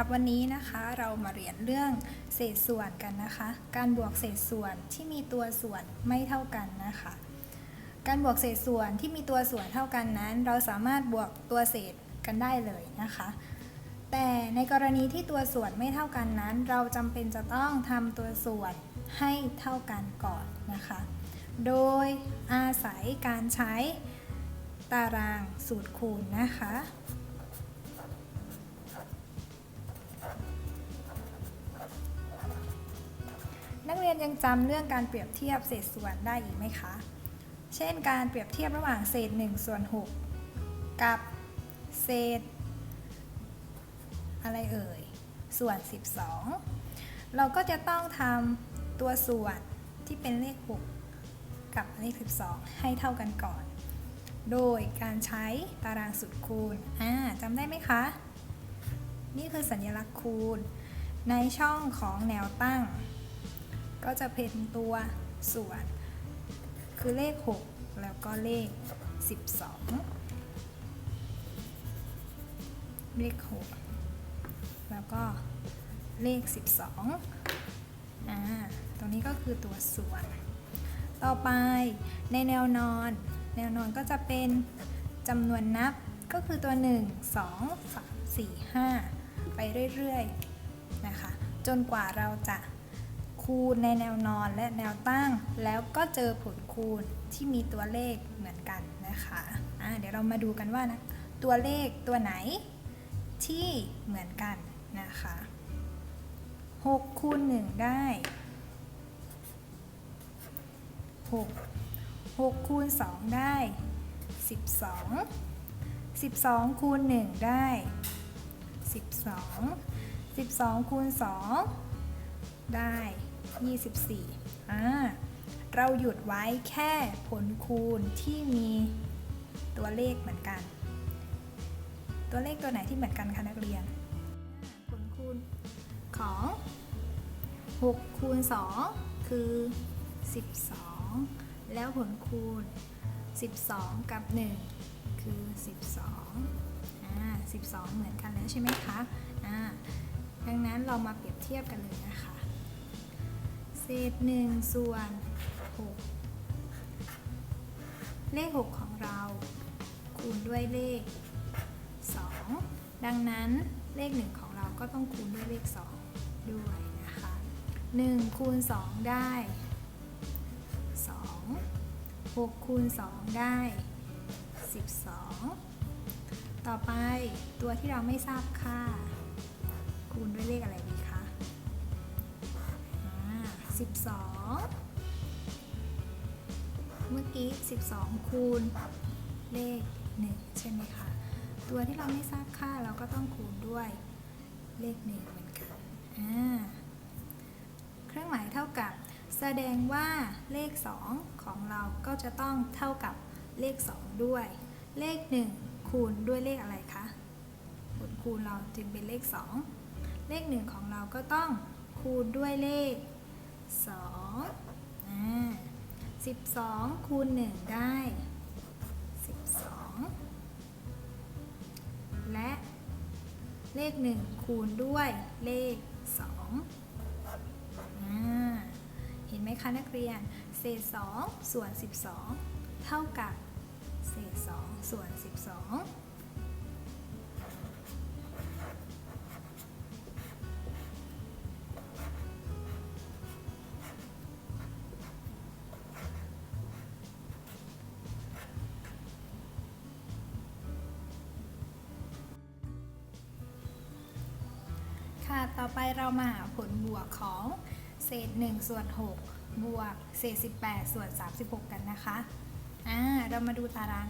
หรับวันนี้นะคะเรามาเรียนเรื่องเศษส่วนกันนะคะ การบวกเศษส่วนที่มีตัวส่วนไม่เท่ากันนะคะ การบวกเศษส่วนที่มีตัวส่วนเท่ากันนั้น เราสามารถบวกตัวเศษกันได้เลยนะคะ แต่ในกรณีที่ตัวส่วนไม่เท่ากันนั้น เราจำเป็นจะต้องทำตัวส่วนให้เท่ากันก่อนนะคะ โดยอาศัยการใช้ตารางสูตรคูณนะคะ นักเรียนยังจำเรื่องการเปรียบเทียบเศษส่วนได้อีกไหมคะ เช่น การเปรียบเทียบระหว่างเศษ1ส่วน6กับเศษ อะไรเอ่ย ส่วน 12 เราก็จะต้องทำตัวส่วนที่เป็นเลข 6 กับเลข 12 ให้เท่ากันก่อน โดยการใช้ตารางสุดคูณอ่าจำได้ไหมคะ นี่คือสัญลักษณ์คูณ ในช่องของแนวตั้ง ก็จะเป็นตัวส่วน คือเลข 6 แล้วก็เลข 12 เลข 6 แล้วก็เลข 12อ่าตรงนี้ก็คือตัวส่วน ต่อไปในแนวนอน แนวนอนก็จะเป็นจำนวนนับก็คือตัว 1 2 3 4 5 ไปเรื่อยๆ นะคะ จนกว่าเราจะ คูณในแนวนอนและแนวตั้ง แล้วก็เจอผลคูณที่มีตัวเลขเหมือนกันนะคะะเดี๋ยวเรามาดูกันว่านะตัวเลขตัวไหนที่เหมือนกันนะคะ6คูณ1ได้ 6 6คูณ2ได้ 12 12คูณ1ได้ 12 12คูณ2ได้ 24อ่าเราหยุดไว้แค่ผลคูณที่มีตัวเลขเหมือนกัน ตัวเลขตัวไหนที่เหมือนกันคะนักเรียน ผลคูณของ6คูณ2คือ 12 แล้วผลคูณ 12 กับ 1 คือ 12อ่า12 เหมือนกันแล้วใช่ไหมคะอ่าดังนั้นเรามาเปรียบเทียบกันเลยนะคะ เศษ1ส่วน6เลข 6 ของเรา คูณด้วยเลข 2 ดังนั้นเลข 1 ของเราก็ต้องคูณด้วยเลข 2 ด้วยนะคะ 1 คูณ 2 ได้ 2 6 คูณ 2 ได้ 12 ต่อไปตัวที่เราไม่ทราบค่า คูณด้วยเลขอะไร 12 เมื่อกี้ 12 คูณเลข 1 ใช่ไหมคะ ตัวที่เราไม่ทราบค่าเราก็ต้องคูณด้วยเลข 1 เหมือนกันเครื่องหมายเท่ากับ แสดงว่าเลข 2 ของเราก็จะต้องเท่ากับเลข 2 ด้วย เลข 1 คูณด้วยเลขอะไรคะผลคูณเราจึงเป็นเลข 2 เลข 1 ของเราก็ต้องคูณด้วยเลข สองอ่าสิบสองคูณหนึ่งได้สิบสองและเลขหนึ่งคูณด้วยเลขสองอ่าเห็นไหมคะนักเรียน เศษสองส่วนสิบสองเท่ากับ เศษสองส่วนสิบสอง ต่อไปเรามาหาผลบวกของเศษ 1 ส่วน 6 บวกเศษ 18 ส่วน 36 กันนะคะอ่าเรามาดูตาราง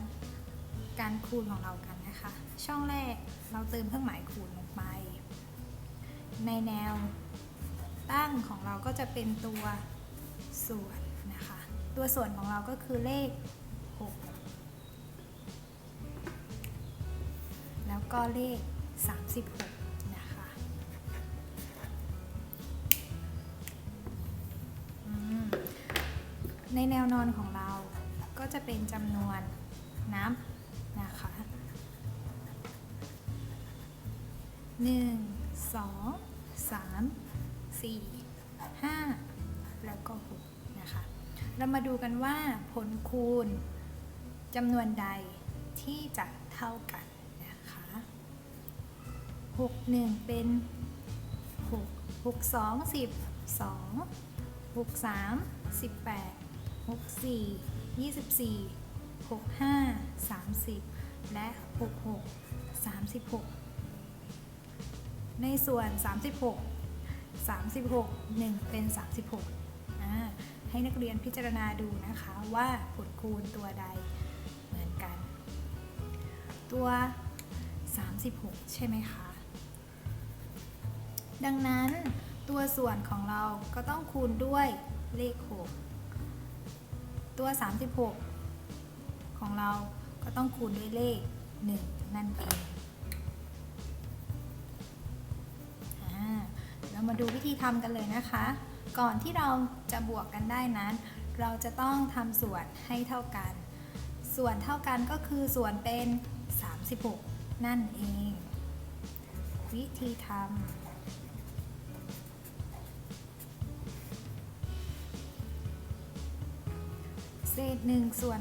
การคูณของเรากันนะคะ ช่องแรกเราเติมเครื่องหมายคูณลงไป ในแนวตั้งของเราก็จะเป็นตัวส่วนนะคะ ตัวส่วนของเราก็คือเลข 6 แล้วก็เลข 36 ในแนวนอนของเราก็จะเป็นจำนวนนับนะคะหนึ่งสองสามสี่ห้าแล้วก็หกนะคะ เรามาดูกันว่าผลคูณจำนวนใดที่จะเท่ากันนะคะหกหนึ่งเป็นหกหกสองสิบสองหกสามสิบแปด หกสี่ยี่สิบสี่หกห้าสามสิบและหกหกสามสิบหกในส่วน 36 36 1 เป็น 36 ให้นักเรียนพิจารณาดูนะคะว่าผลคูณตัวใดเหมือนกัน ตัว 36 ใช่ไหมคะ ดังนั้นตัวส่วนของเราก็ต้องคูณด้วยเลข 6 ตัว 36 ของเราก็ต้องคูณด้วยเลข 1 นั่นเองเรามาดูวิธีทำกันเลยนะคะ ก่อนที่เราจะบวกกันได้นั้น เราจะต้องทำส่วนให้เท่ากัน ส่วนเท่ากันก็คือส่วนเป็น 36 นั่นเอง วิธีทำ ศษ1ส่วน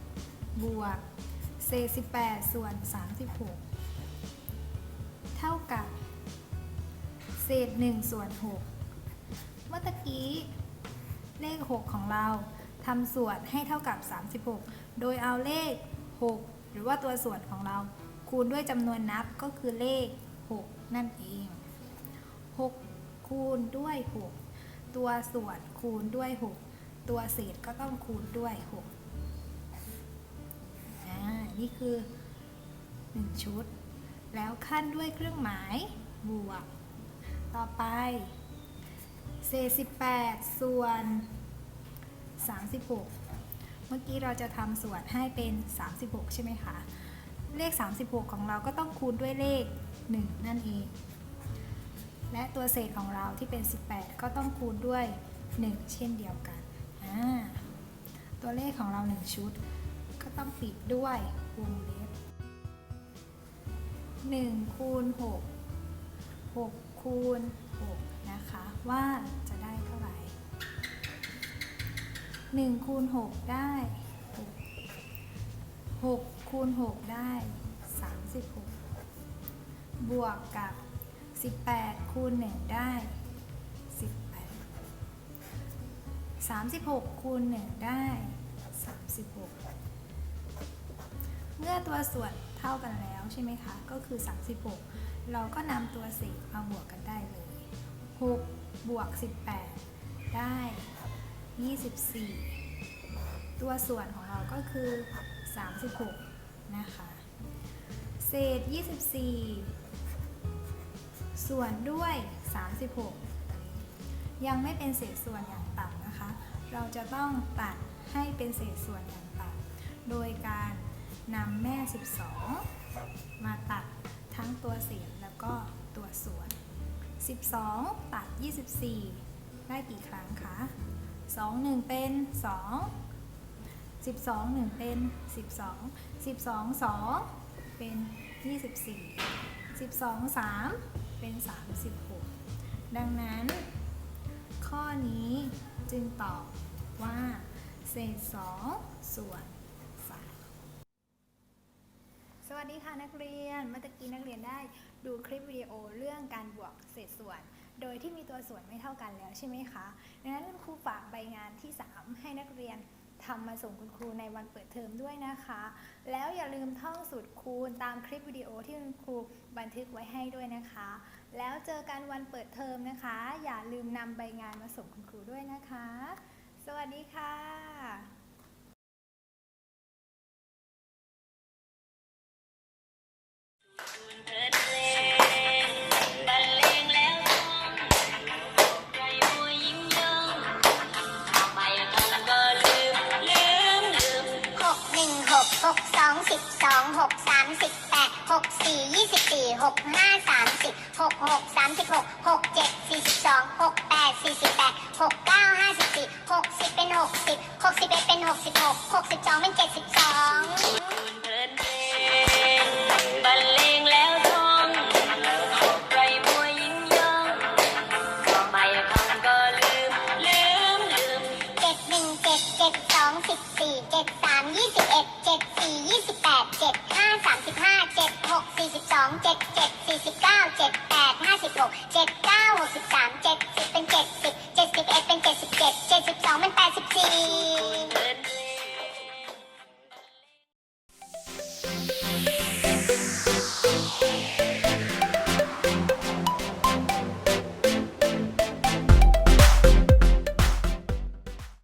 6บวกเศษ18 ส่วน 36 เท่ากับ เศษ1ส่วน6เมื่อตะกี้เลข 6 ของเราทำส่วนให้เท่ากับ 36 โดยเอาเลข 6 หรือว่าตัวส่วนของเรา คูณด้วยจำนวนนับก็คือเลข 6 นั่นเอง 6 คูณด้วย 6 ตัวส่วนคูณด้วย 6 ตัวเศษก็ต้องคูณด้วย6อ่านี่คือ 1 ชุด แล้วขั้นด้วยเครื่องหมายบวก ต่อไป เศษ 18 ส่วน 36 เมื่อกี้เราจะทำส่วนให้เป็น 36 ใช่ไหมคะ เลข 36 ของเราก็ต้องคูณด้วยเลข 1 นั่นเองและตัวเศษของเราที่เป็น 18 ก็ต้องคูณด้วย 1 เช่นเดียวกัน ตัวเลขของเรา 1 ชุด ก็ต้องปิดด้วยวงเล็บ1คูณ6 6คูณ6นะคะว่าจะได้เท่าไหร่1คูณ6ได้ 6 6คูณ6ได้ 36 บวกกับ 18คูณ1ได้ 36 คูณ 1 ได้ 36 เมื่อตัวส่วนเท่ากันแล้วใช่ไหมคะ ก็คือ 36 เราก็นำตัวเศษมาบวกกันได้เลย 6 บวก 18 ได้ 24 ตัวส่วนของเราก็คือ 36 นะคะ เศษ 24 ส่วนด้วย 36 ยังไม่เป็นเศษส่วนอย่างต่ำ เราจะต้องตัดให้เป็นเศษส่วนอย่างต่ำโดยการนำแม่ 12 มาตัดทั้งตัวเศษแล้วก็ตัวส่วน 12 ตัด 24 ได้กี่ครั้งคะ 2 1 เป็น 2 12 1 เป็น 12 12 2 เป็น 24 12 3 เป็น 36 ดังนั้น ข้อนี้จึงตอบว่าเศษสองส่วน3สวัสดีค่ะนักเรียน เมื่อตะกี้นักเรียนได้ดูคลิปวิดีโอเรื่องการบวกเศษส่วน โดยที่มีตัวส่วนไม่เท่ากันแล้วใช่ไหมคะ ดังนั้นคุณครูฝากใบงานที่ 3 ให้นักเรียน ทำมาส่งคุณครูในวันเปิดเทอมด้วยนะคะ แล้วอย่าลืมท่องสูตรคูณตามคลิปวิดีโอที่คุณครูบันทึกไว้ให้ด้วยนะคะ แล้วเจอกันวันเปิดเทอมนะคะ อย่าลืมนำใบงานมาส่งคุณครูด้วยนะคะ สวัสดีค่ะ สิบแปดหกสี่ยี่สิบสี่หกห้าสามสิบหกหกสามสิบหก Yo, get